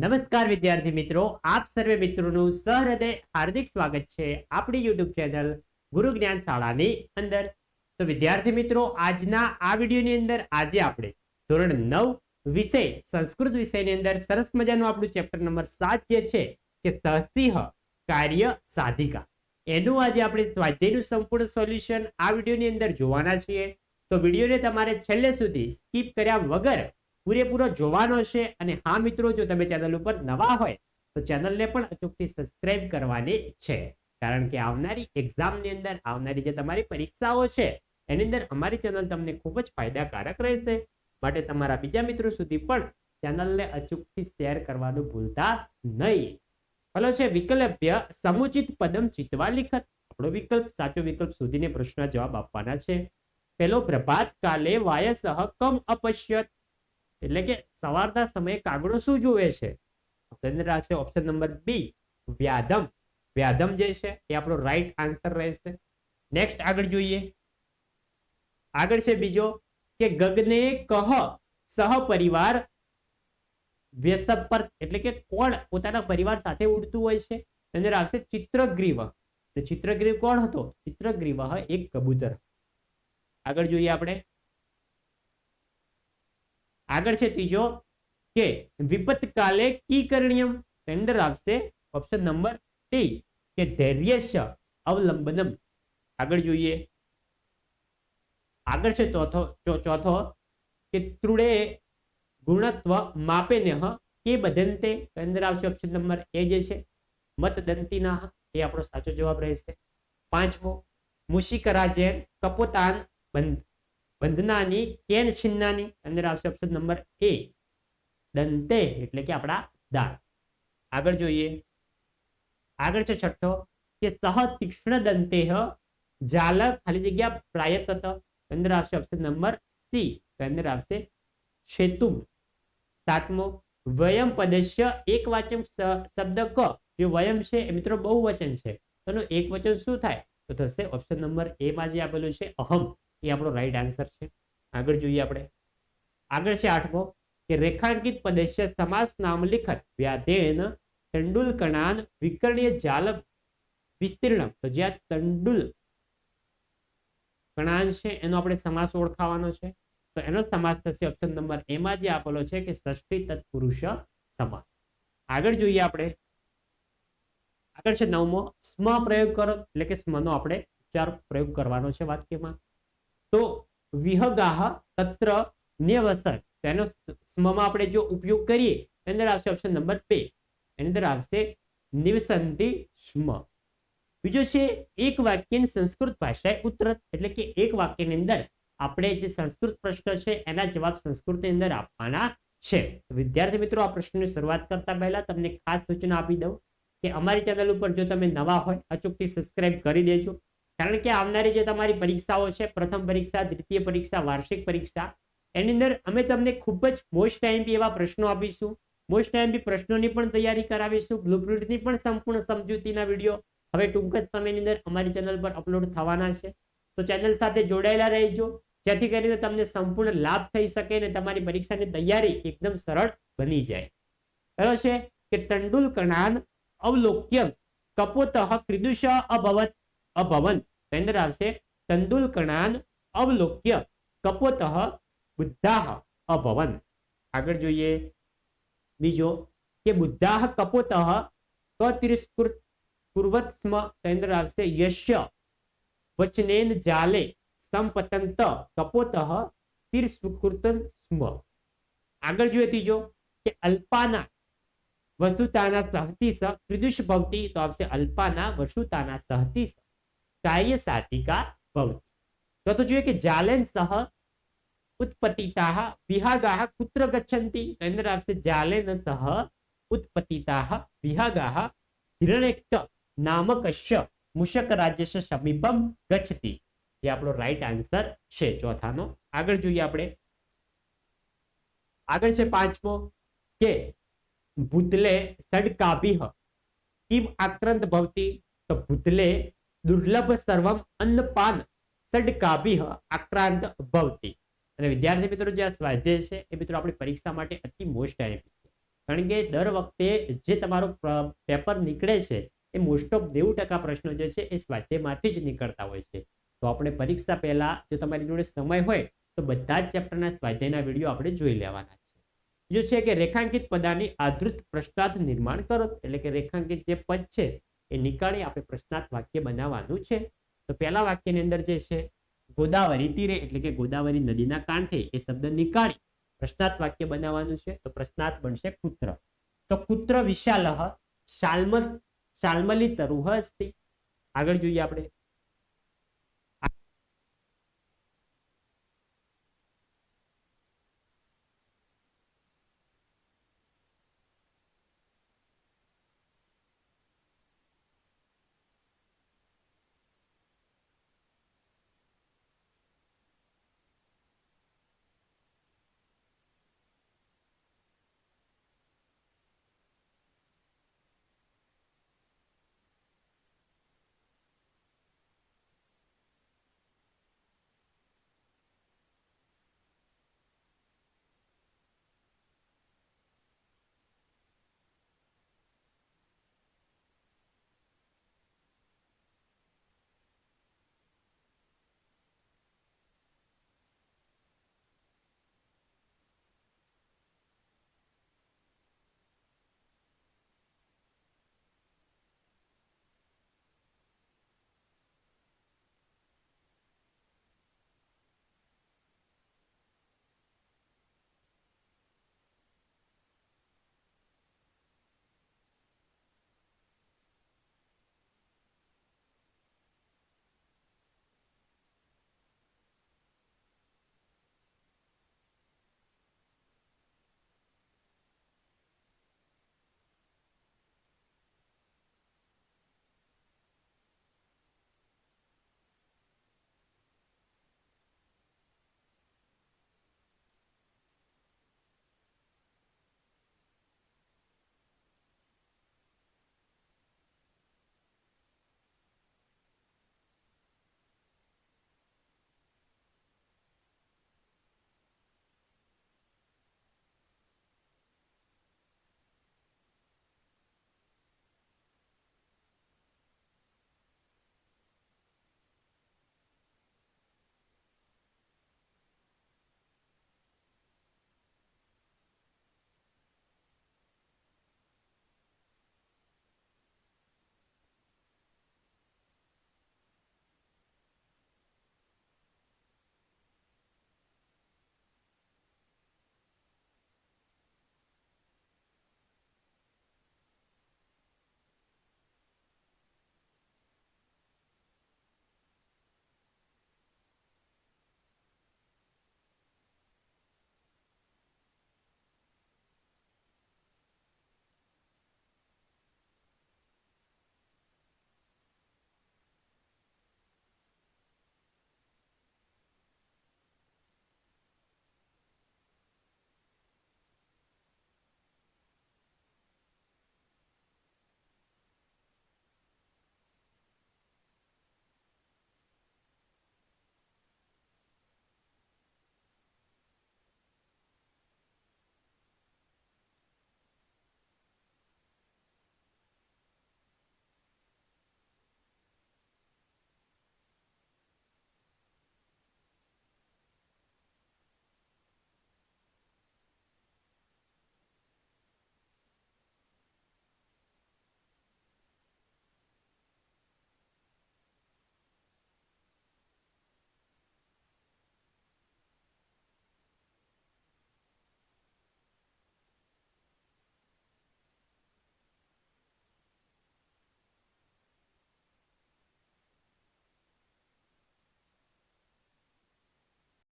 નમસ્કાર વિદ્યાર્થી મિત્રો, આપ સર્વે મિત્રોનું સહૃદય હાર્દિક સ્વાગત છે આપણી યુટ્યુબ ચેનલ ગુરુ જ્ઞાન શાળાની અંદર. તો વિદ્યાર્થી મિત્રો, આજના આ વિડીયોની અંદર આજે આપણે ધોરણ નવ વિષય, સંસ્કૃત વિષયની અંદર સરસ મજાનું આપણું ચેપ્ટર નંબર સાત જે છે કે સહસિંહ કાર્ય સાધિકા. એનું આજે આપણે સ્વાધ્યાયનું સંપૂર્ણ સોલ્યુશન આ વિડીયોની અંદર જોવાના છીએ. તો વિડીયોને તમારે છેલ્લે સુધી સ્કીપ કર્યા વગર પૂરેપૂરો જોવાનો છે અને હા મિત્રો, જો તમે ચેનલ ઉપર નવા હોય, તો ચેનલને પણ અચૂકથી સબસ્ક્રાઇબ કરવાની છે. કારણ કે આવનારી એક્ઝામની અંદર, આવનારી જે તમારી પરીક્ષાઓ છે, એની અંદર અમારી ચેનલ તમને ખૂબ જ ફાયદાકારક રહેશે. માટે તમારા બીજા મિત્રો સુધી પણ ચેનલને અચૂકથી શેર કરવાનું ભૂલતા નહીં. પેલો છે, વિકલ્પ્ય સમુચિત પદમ ચિતવા લિખત. આપણો વિકલ્પ, સાચો વિકલ્પ સુધીને પ્રશ્ન જવાબ આપવાના છે. પેલો પ્રભાત કાલે વાયસહ કમ અપશ્યત. એટલે કે સવારના સમયે કાગડો શું જોવે છે? તેની છે ઓપ્શન નંબર બી વ્યાધમ. વ્યાધમ જે છે એ આપણો રાઈટ આન્સર રહેશે. નેક્સ્ટ આગળ જોઈએ. આગળ છે બીજો કે ગગને કહ સહ પરિવાર વ્યસપર એટલે કે કોણ પોતાના પરિવાર સાથે ઉડતું હોય છે? તેની આવશે ચિત્રગ્રીવ. ચિત્રગ્રીવ કોણ હતો? ચિત્રગ્રીવ એક કબૂતર. આગળ જોઈએ આપણે. આગળ છે ત્રીજો કે વિપતકાલે કી કરણીયમ? તેની આવશે ઓપ્શન નંબર ટી કે ધૈર્યશ અવલંબનમ. આગળ જોઈએ. આગળ છે ચોથો ચોથો, કે ત્રુડે ગુણત્વ માપે ને કે બધંતે અંદર આવશે ઓપ્શન નંબર એ જે છે. મતદંતીના એ આપણો સાચો જવાબ રહેશે. પાંચમો મુશિકરા મુશિકરાજે કપોતાન બંધ. બંધનાની કેન છિન્નાની અંદર આવશે ઓપ્શન નંબર એ દંતે એટલે કે આપણા દાંત આગળ જોઈએ. આગળ છે છઠ્ઠો કે સહ તીક્ષ્ણ દંતે જાલ ખાલી જગ્યા પ્રાયત અંદર આવશે ઓપ્શન નંબર સી અંદર આવશે છેતુમ. સાતમો વયમ પદસ્ય એક વાચન શબ્દ ક. જે વયમ છે એ મિત્રો બહુ વચન છે. તેનું એક વચન શું થાય? તો થશે ઓપ્શન નંબર એ માં જે આપેલું છે અહમ. એ આપણો રાઈટ આન્સર છે. આગળ જોઈએ આપણે. આગળ છે આઠમો, કે રેખાંકિત પદસ્ય સમાસ નામ લિખત વ્યાધેન તંડુલ કણાન વિકર્ણ્ય જાલ વિસ્તીર્ણ. તો જ્યાં તંડુલ કણાન છે, એનો આપણે સમાસ ઓળખાવાનો છે. તો એનો સમાસ થશે ઓપ્શન નંબર એમાં જે આપેલો છે કે ષષ્ઠી તત્પુરુષ સમાસ. આગળ જોઈએ આપણે. આગળ છે નવમો, સ્મ પ્રયોગ કરો, એટલે કે સ્મનો આપણે ચાર પ્રયોગ કરવાનો છે વાક્યમાં. તો વિહગાહ તત્ર ન્યવસર. તેનો સ્મમાં આપણે જો ઉપયોગ કરીએ એની અંદર આવશે ઓપ્શન નંબર બે. એની અંદર આવશે નિવસંતિ સ્મ. બીજો છે એક વાક્યની સંસ્કૃત ભાષાએ ઉત્તરત, એટલે કે એક વાક્યની અંદર આપણે જે સંસ્કૃત પ્રશ્ન છે, એના જવાબ સંસ્કૃતની અંદર આપવાના છે. વિદ્યાર્થી મિત્રો, આ પ્રશ્નની શરૂઆત કરતા પહેલા તમને ખાસ સૂચના આપી દઉં કે અમારી ચેનલ ઉપર જો તમે નવા હોય, અચૂકથી સબસ્ક્રાઇબ કરી દેજો. કારણ કે આવનારી જે તમારી પરીક્ષાઓ છે, પ્રથમ પરીક્ષા, દ્વિતીય પરીક્ષા, વાર્ષિક પરીક્ષા, એની અંદર અમે તમને ખૂબ જ મોસ્ટ ટાઈમ એવા પ્રશ્નો આપીશું. મોસ્ટ ટાઈમથી પ્રશ્નોની પણ તૈયારી કરાવીશું. બ્લુપ્રિન્ટની પણ સંપૂર્ણ સમજૂતીના વીડિયો હવે ટૂંક જ સમયની અંદર અમારી ચેનલ પર અપલોડ થવાના છે. તો ચેનલ સાથે જોડાયેલા રહેજો. જેથી કરીને તમને સંપૂર્ણ લાભ થઈ શકે અને તમારી પરીક્ષાની તૈયારી એકદમ સરળ બની જાય. બરાબર છે કે તંડુલ કણાન અવલોક્યમ કપોતઃ ક્રિદુષ અભવત. અભવન તેની અંદર આવશે તંદુલ કણાન અવલોક્ય કપોતઃ બુદ્ધાહ અભવન આગળ જોઈએ બીજો કે બુદ્ધાહ કપોતઃ કતિરસ્કૃત કુર્વત સ્મ તેની અંદર આવશે યશ્ય વચનેન જાલે સંપતંત કપોતઃ તીર્સ્કૃતન સ્મ આગળ જોઈએ ત્રીજો કે અલ્પાના વસ્તુતાના સહતી સ ત્રિદુષ ભવતી તો આવશે અલ્પાના વસુતાના સહતી સ કાર્ય સાધિકા ભવતી તો તો જોઈએ કે જાલેન સહ ઉત્પતિતાહ વિહાગાહ કુત્ર ગચ્છન્તિ તેની અંદર આવશે જાલેન સહ ઉત્પતિતાહ વિહાગાહ હિરણ્યક્ત નામકસ્ય મુષક રાજ્યસ્ય સમીપમ ગચ્છતિ જે આપણો રાઈટ આન્સર છે ચોથાનો આગળ જોઈએ આપણે આગળ છે પાંચમો કે ભૂતલે સડકાભિહ કિમ આક્રાંત ભવતી તો ભૂતલે દુર્લભ સર્વમ અન્નપાન સડકાભિહ આક્રાંત ભવતી. અને વિદ્યાર્થી મિત્રો, જે આ સ્વાધ્યાય છે, એ મિત્રો આપણી પરીક્ષા માટે અતિ મોસ્ટ હેલ્પી છે. કારણ કે દર વખતે જે તમારો પેપર નીકળે છે, એ મોસ્ટ ઓફ નેવું ટકા પ્રશ્નો જે છે, એ સ્વાધ્યાયમાંથી જ નીકળતા હોય છે. તો આપણે પરીક્ષા પહેલાં, જો તમારી જોડે સમય હોય, તો બધા જ ચેપ્ટરના સ્વાધ્યાયના વીડિયો આપણે જોઈ લેવાના છે. જો છે કે રેખાંકિત પદાની આધૃત પ્રશ્નાર્થ નિર્માણ કરો, એટલે કે રેખાંકિત જે પદ છે એ નીકાળી આપણે પ્રશ્નાર્થ વાક્ય બનાવવાનું છે. તો પહેલા વાક્યની અંદર જે છે, ગોદાવરી તીરે એટલે કે ગોદાવરી નદીના કાંઠે એ શબ્દ નીકાળી પ્રશ્નાર્થ વાક્ય બનાવવાનું છે, તો પ્રશ્નાર્થ બનશે પુત્ર. તો પુત્ર વિશાલહ શાલ્મલ શાલ્મલી તરુહ આગળ જોઈએ આપણે.